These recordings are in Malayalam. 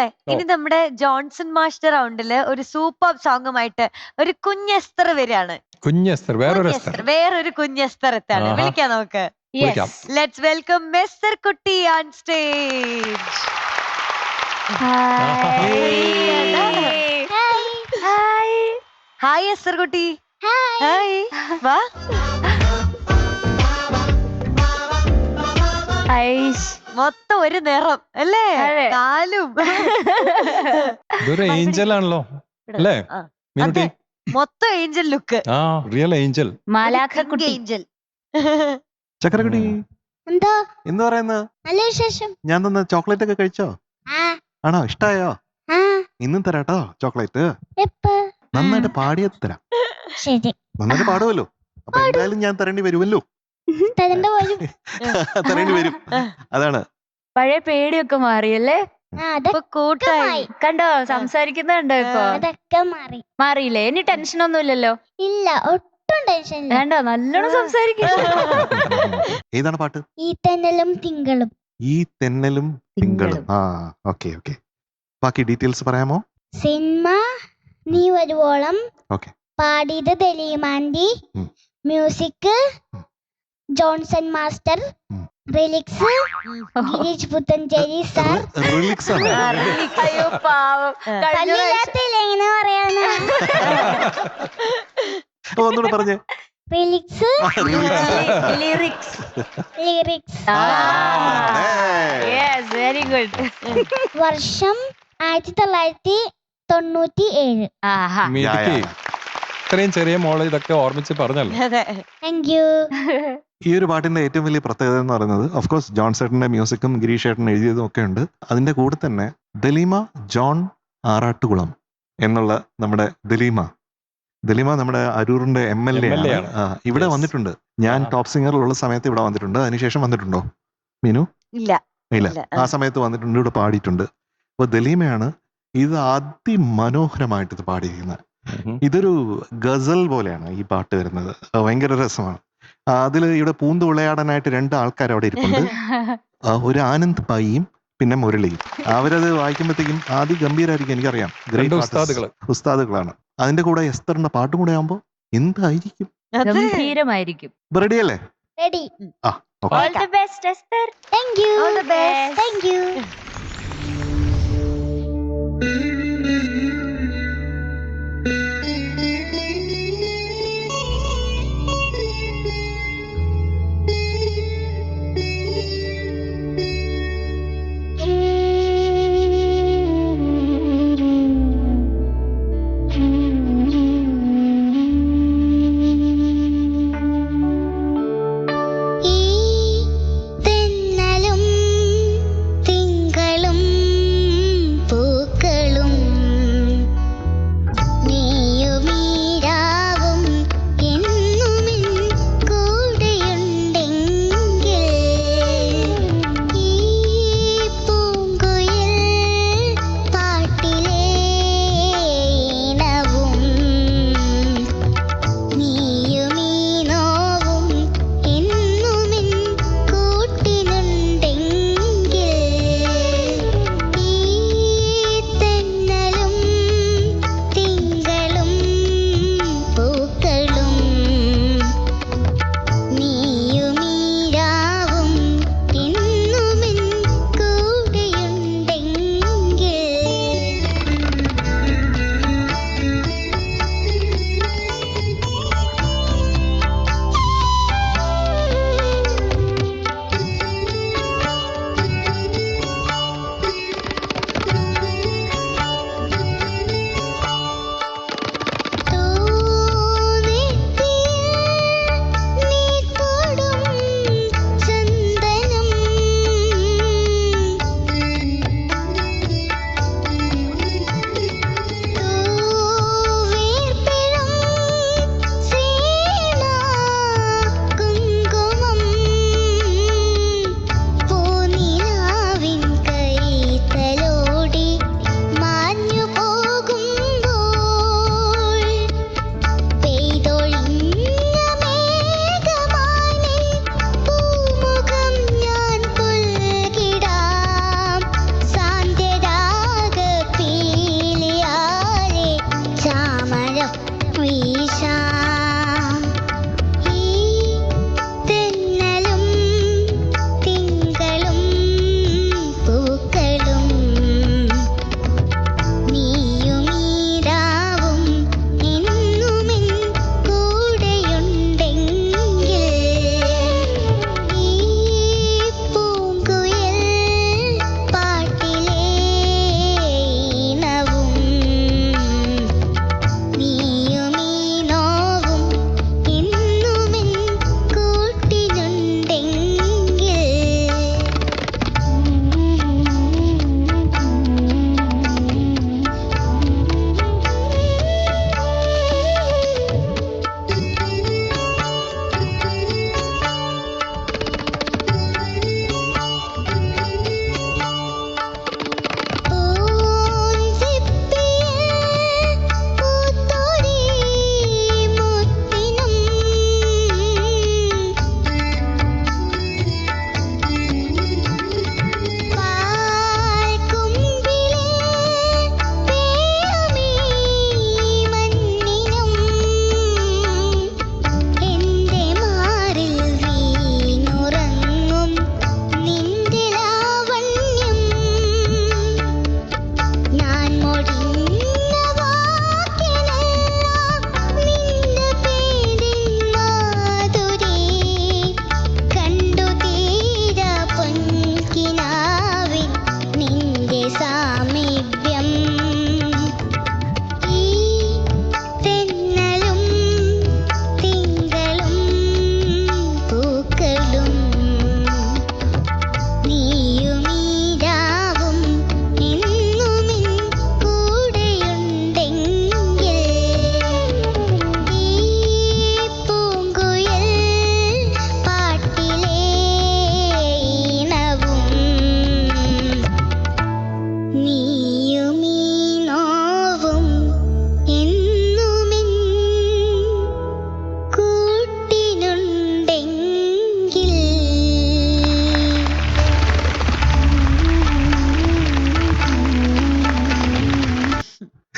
ഓ. ഇനി നമ്മുടെ ജോൺസൺ മാസ്റ്റർ റൗണ്ടിൽ ഒരു സൂപ്പർ സോങ്ങുമായിട്ട് ഒരു കുഞ്ഞസ്തർ വരികയാണ്. കുഞ്ഞസ്തർ വേറൊരു വേറൊരു കുഞ്ഞസ്തർ എത്താണ് വിളിക്കാം നമുക്ക്. വിളിക്കാം. ലെറ്റ്സ് വെൽക്കം മെസ്റ്റർ കുട്ടി on stage hi hi Esther കുട്ടി. ഹായ് വാ. മൊത്തം ഒരു നിറം അല്ലേ? അതെ. കാലും ഇതൊരു ഏഞ്ചൽ ആണല്ലോ അല്ലേ? ആ, മീനുട്ടി? അതെ. മൊത്തം ഏഞ്ചൽ ലുക്ക്. ആ റിയൽ ഏഞ്ചൽ. മാലാഖക്കുട്ടി ഏഞ്ചൽ. ചക്കരക്കുട്ടി എന്തോ? എന്ത് പറയുന്ന? നല്ല വിശേഷം. ഞാൻ തന്ന ചോക്ലേറ്റ് ഒക്കെ കഴിച്ചോ? ആ. ആണോ? ഇഷ്ടായോ? ആ. ഇന്നും തരാട്ടോ ചോക്ലേറ്റ് എപ്പ? നന്നായിട്ട് പാടിയത് തരാം. ശരി. നന്നായിട്ട് പാടുമല്ലോ അപ്പൊ എന്തായാലും ഞാൻ തരേണ്ടി വരുമല്ലോ തരണ്ട വരും തരേണ്ടി വരും. അതാണ്. പഴയ പേടിയൊക്കെ മാറിയല്ലേ? ആ ഇപ്പൊ അതൊക്കെ കൂട്ടായി. മാറി. കണ്ടോ? സംസാരിക്കുന്നുണ്ടോ ഇപ്പൊ? അതൊക്കെ മാറി. മാറിയില്ലേ? ഇനി ടെൻഷൻ ഒന്നും ഇല്ലല്ലോ ഇല്ല ഒട്ടും ടെൻഷൻ ഇല്ല. വേണ്ടോ നല്ലോണം സംസാരിക്കുന്നു ഏതാണ് പാട്ട്? ഈ തെന്നലും തിങ്കളും. ഈ തെന്നലും തിങ്കളും. ആ ഓക്കെ ഓക്കെ. ബാക്കി ഡീറ്റെയിൽസ് പറയാമോ? സിനിമ നീ വരുവോളം. Okay. പാടിയത് ദലീമാൻഡി ഉം. Music Johnson master lyrics Gireesh Puthenchery sir. Lyrics ആണ്. അയ്യോ പാവം. കഴിഞ്ഞ പ്രാവശ്യം- പള്ളിയില്ലാത്തില്ല എങ്ങനെ പറയാനാ? ഓ, ഒന്നുകൂടെ പറഞ്ഞേ. Lyrics. Lyrics. Lyrics. Yes very good വർഷം ആയിരത്തി തൊള്ളായിരത്തി തൊണ്ണൂറ്റി ഏഴ് ആഹാ. മീനുട്ടി യാ, യാ. ഇത്രയും ചെറിയ മോളേജ് ഇതൊക്കെ ഓർമ്മിച്ച് പറഞ്ഞല്ലോ. അതെ. താങ്ക് യു ഈ ഒരു പാട്ടിന്റെ ഏറ്റവും വലിയ പ്രത്യേകത എന്ന് പറയുന്നത് ഓഫ് കോഴ്സ് ജോൺ സേട്ടന്റെ മ്യൂസിക്കും ഗിരീഷ് ഏട്ടൻ എഴുതിയതും ഒക്കെ ഉണ്ട്. അതിന്റെ കൂടെ തന്നെ ദലീമ ജോൺ ആറാട്ടുകുളം എന്നുള്ള നമ്മുടെ ദലീമ. ദലീമ നമ്മുടെ അരൂറിന്റെ എം എൽ എ ആണ്. ആണ്. ആ, ഇവിടെ വന്നിട്ടുണ്ട്. ഞാൻ. ടോപ്പ് സിംഗറിലുള്ള സമയത്ത് ഇവിടെ വന്നിട്ടുണ്ട്. അതിനുശേഷം വന്നിട്ടുണ്ടോ? മീനു? ഇല്ല. ഇല്ല. ആ. സമയത്ത് വന്നിട്ടുണ്ട് ഇവിടെ പാടിയിട്ടുണ്ട്. അപ്പൊ ദലീമയാണ് ഇത് അതിമനോഹരമായിട്ട് ഇത് പാടിയിരിക്കുന്നത്. ഇതൊരു ഗസൽ പോലെയാണ് ഈ പാട്ട് വരുന്നത്. ഭയങ്കര രസമാണ്. അതിൽ ഇവിടെ പൂന്ത് വിളയാടാനായിട്ട് രണ്ട് ആൾക്കാർ അവിടെ ഇരിപ്പുണ്ട്. ആ, ഒരു ആനന്ദ് പായിയും പിന്നെ മുരളിയും. അവരത് വായിക്കുമ്പോഴത്തേക്കും ആദ്യ ഗംഭീരായിരിക്കും എനിക്കറിയാം. രണ്ട് Great artists. ഉസ്താദുകൾ. ഉസ്താദുകളാണ്. അതിന്റെ കൂടെ എസ്തറിന്റെ പാട്ടും കൂടെ ആകുമ്പോൾ എന്തായിരിക്കും? അതെ. ഗംഭീരമായിരിക്കും. റെഡി അല്ലേ? Ready okay All the best. Thank you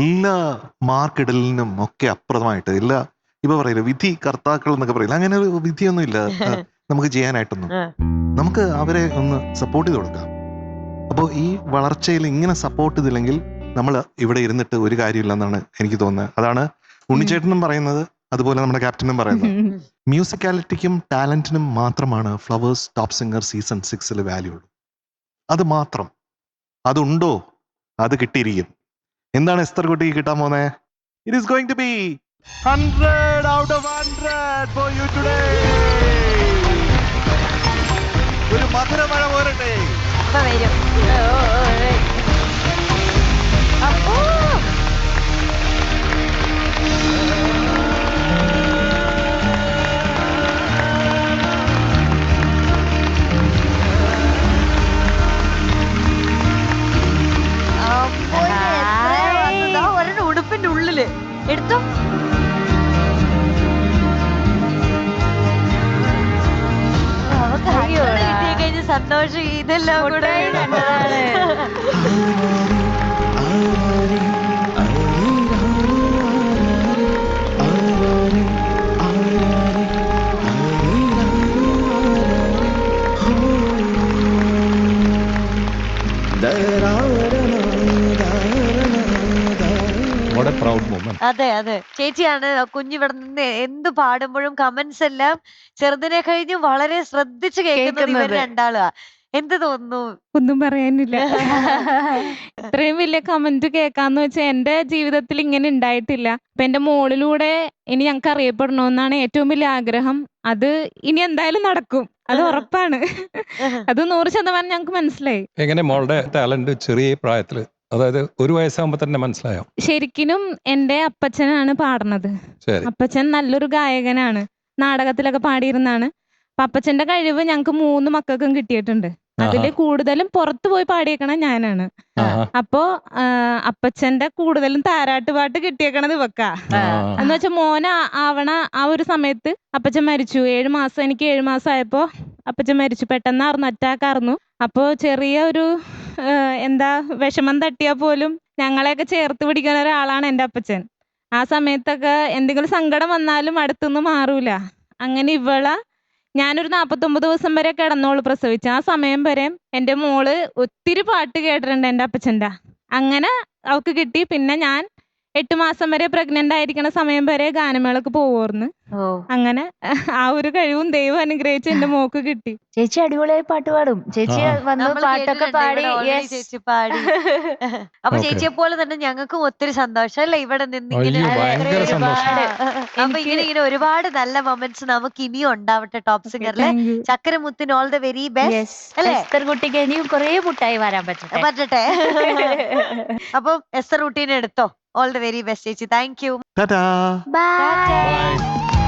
എല്ലാ മാർക്കിടലിനും ഒക്കെ അപ്പുറമായിട്ട് എല്ലാ ഇപ്പൊ പറയില്ല വിധി കർത്താക്കൾ എന്നൊക്കെ പറയില്ല അങ്ങനെ ഒരു വിധിയൊന്നും ഇല്ല നമുക്ക് ചെയ്യാനായിട്ടൊന്നും. നമുക്ക് അവരെ ഒന്ന് സപ്പോർട്ട് ചെയ്ത് കൊടുക്കാം. അപ്പോൾ ഈ വളർച്ചയിൽ ഇങ്ങനെ സപ്പോർട്ട് ചെയ്തില്ലെങ്കിൽ നമ്മൾ ഇവിടെ ഇരുന്നിട്ട് ഒരു കാര്യമില്ല എന്നാണ് എനിക്ക് തോന്നുന്നത്. അതാണ് ഉണ്ണിച്ചേട്ടനും പറയുന്നത് അതുപോലെ നമ്മുടെ ക്യാപ്റ്റനും പറയുന്നത്. മ്യൂസിക്കാലിറ്റിക്കും ടാലന്റിനും മാത്രമാണ് ഫ്ലവേഴ്സ് ടോപ്പ് സിംഗർ സീസൺ സിക്സിൽ വാല്യൂ ഉള്ളൂ. അത് മാത്രം. അതുണ്ടോ? അത് കിട്ടിയിരിക്കും. എന്താണ് എസ്തർ കുട്ടിക്ക് കിട്ടാൻ പോന്നെ? It is going to be hundred out of hundred for you today ഒരു മധുരമഴ പോരട്ടെ. വരും. എടുത്തോ കഴിഞ്ഞ സന്തോഷം ഇതെല്ലാം കൂടെ കണ്ടതാണ്. വാട്ട് എ അതെ അതെ. ചേച്ചിയാണ് ആ കുഞ്ഞ് ഇവിടെ നിന്ന് എന്ത് പാടുമ്പോഴും കമന്റ്സ് എല്ലാം ചെറുതിനെ കഴിഞ്ഞ് വളരെ ശ്രദ്ധിച്ച് കേൾക്കുന്നത് ഇവർ. രണ്ടാളുവാ. എന്ത് തോന്നുന്നു? ഒന്നും പറയാനില്ല. ഇത്രയും വലിയ കമന്റ് കേൾക്കാന്ന് വെച്ചാൽ എന്റെ ജീവിതത്തിൽ ഇങ്ങനെ ഉണ്ടായിട്ടില്ല. അപ്പൊ എന്റെ മോളിലൂടെ ഇനി ഞങ്ങൾക്ക് അറിയപ്പെടണമെന്നാണ് ഏറ്റവും വലിയ ആഗ്രഹം. അത് ഇനി എന്തായാലും നടക്കും. അത് ഉറപ്പാണ്. അത് നൂറ് ശതമാനം ഞങ്ങൾക്ക് മനസ്സിലായി. എങ്ങനെ മോളുടെ ടാലന്റ് ചെറിയ പ്രായത്തിൽ അതായത് ഒരു വയസ്സാകുമ്പോ തന്നെ മനസ്സിലായോ? ശരിക്കും എന്റെ അപ്പച്ചനാണ് പാടുന്നത്. ശരി. അപ്പച്ചൻ നല്ലൊരു ഗായകനാണ്. നാടകത്തിലൊക്കെ പാടിയിരുന്നാണ്. അപ്പൊ അപ്പച്ചന്റെ കഴിവ് ഞങ്ങൾക്ക് മൂന്ന് മക്കൾക്കും കിട്ടിയിട്ടുണ്ട്. അതിൽ കൂടുതലും പുറത്തു പോയി പാടിയേക്കണ ഞാനാണ്. അപ്പോ അപ്പച്ചന്റെ കൂടുതലും താരാട്ട് പാട്ട് കിട്ടിയേക്കണത് ഇവക്ക. എന്ന് വെച്ചാൽ മോന ആവണ ആ ഒരു സമയത്ത് അപ്പച്ചൻ മരിച്ചു. ഏഴ് മാസം എനിക്ക് ഏഴു മാസം ആയപ്പോ അപ്പച്ചൻ മരിച്ചു. പെട്ടെന്നായിരുന്നു അറ്റാക്ക് ആയിരുന്നു അപ്പോ ചെറിയ ഒരു എന്താ വിഷമം തട്ടിയാൽ പോലും ഞങ്ങളെയൊക്കെ ചേർത്ത് പിടിക്കുന്ന ഒരാളാണ് എന്റെ അപ്പച്ചൻ. ആ സമയത്തൊക്കെ എന്തെങ്കിലും സങ്കടം വന്നാലും അടുത്തുനിന്ന് മാറൂല. അങ്ങനെ ഇവളെ ഞാനൊരു നാൽപ്പത്തൊമ്പത് ദിവസം വരെ കിടന്നോൾ പ്രസവിച്ച. ആ സമയം വരെ എന്റെ മോൾ ഒത്തിരി പാട്ട് കേട്ടിട്ടുണ്ട് എന്റെ അപ്പച്ചന്റെ. അങ്ങനെ അവൾക്ക് കിട്ടി. പിന്നെ ഞാൻ എട്ട് മാസം വരെ പ്രഗ്നന്റ് ആയിരിക്കുന്ന സമയം വരെ ഗാനമേളക്ക് പോവായിരുന്നു ഓ. അങ്ങനെ ആ ഒരു കഴിവും ദൈവം അനുഗ്രഹിച്ച് എന്റെ മോക്ക് കിട്ടി. ചേച്ചി അടിപൊളിയായി പാട്ട് പാടും. ചേച്ചി ആ. വന്ന് നമ്മൾ പാട്ടൊക്കെ കേട്ടിട്ടുണ്ട് പാടി. ഇവിടെ yes. ചേച്ചി പാടി. അപ്പൊ. ചേച്ചിയെ പോലെ തന്നെ ഞങ്ങൾക്കും ഒത്തിരി സന്തോഷം അല്ലേ? ഇവിടെ നിന്ന് ഇങ്ങനെ അയ്യോ, ഭയങ്കര ഒരുപാട് സന്തോഷം. അപ്പൊ എനിക്ക് ഇങ്ങനെ ഇങ്ങനെ ഒരുപാട് നല്ല മൊമെന്റ്സ് നമുക്ക് ഇനിയും ഉണ്ടാവട്ടെ ടോപ്പ് സിംഗറിൽ ചക്രമുത്തിന് you. ചക്കരമുത്തിന് all the very best Yes. അല്ലേ? എസ്തർ കുട്ടിക്ക് ഇനിയും കുറേ മുട്ടായി വരാൻ പറ്റട്ടെ. പറ്റട്ടെ. അപ്പം എസ് റൂട്ടീൻ എടുത്തോ. ഓൾ ദ വെരി ബെസ്റ്റ് ചേച്ചി. Thank you tata bye Bye.